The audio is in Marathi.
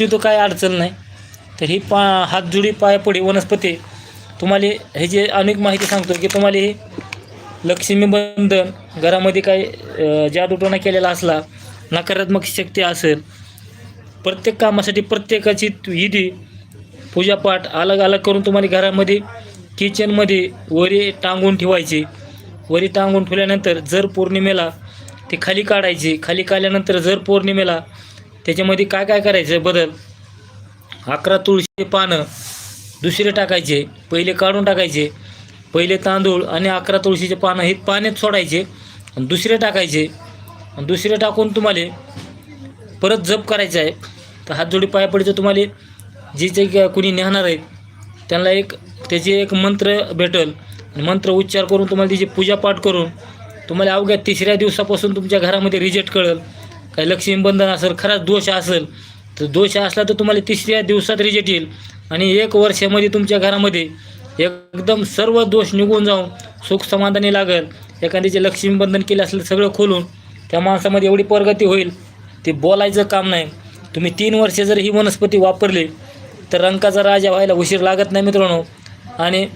तो काय अडचण नाही. तर ही पा हातजुडी पायापुढी वनस्पती तुम्हाला हे जे अनेक माहिती सांगतो की तुम्हाला हे लक्ष्मी बंधन घरामध्ये काही अ, जादूटोणा केलेला असला नकारात्मक शक्ती असेल प्रत्येक कामासाठी प्रत्येकाची विधी पूजापाठ अलग अलग करून तुम्हाला घरामध्ये किचनमध्ये वरी टांगून ठेवायची. वरी टांगून ठेवल्यानंतर जर पौर्णिमेला ती खाली काढायची. खाली काढल्यानंतर जर पौर्णिमेला त्याच्यामध्ये काय काय करायचं? बदल. अकरा तुळशीचे पानं दुसरे टाकायचे पहिले काढून टाकायचे पहिले तांदूळ आणि अकरा तुळशीचे पानं हे पाण्यात सोडायचे आणि दुसरे टाकायचे. आणि दुसरे टाकून तुम्हाला परत जप करायचं आहे. तर हातजोडी पाया पडीचं तुम्हाला जे जे कुणी नेहणार आहेत त्यांना एक त्याचे एक मंत्र भेटल. आणि मंत्र उच्चार करून तुम्हाला त्याची पूजापाठ करून तुम्हाला अवघ्या तिसऱ्या दिवसापासून तुमच्या घरामध्ये रिजेक्ट कळेल. काही लक्ष्मीबंधन असेल खराच दोष असेल तर दोष असला तर तुम्हाला तिसऱ्या दिवसात रिजेक्ट येईल. आणि एक वर्षामध्ये तुमच्या घरामध्ये एकदम सर्व दोष निघून जाऊन सुख समाधानी लागेल. एखाद्याचे लक्ष्मीबंधन केले असेल तर सगळं खोलून त्या माणसामध्ये एवढी प्रगती होईल. ते बोलायचं काम नाही. तुम्ही तीन वर्षे जर ही वनस्पती वापरली तर रंकाचा राजा व्हायला उशीर लागत नाही मित्रांनो. आणि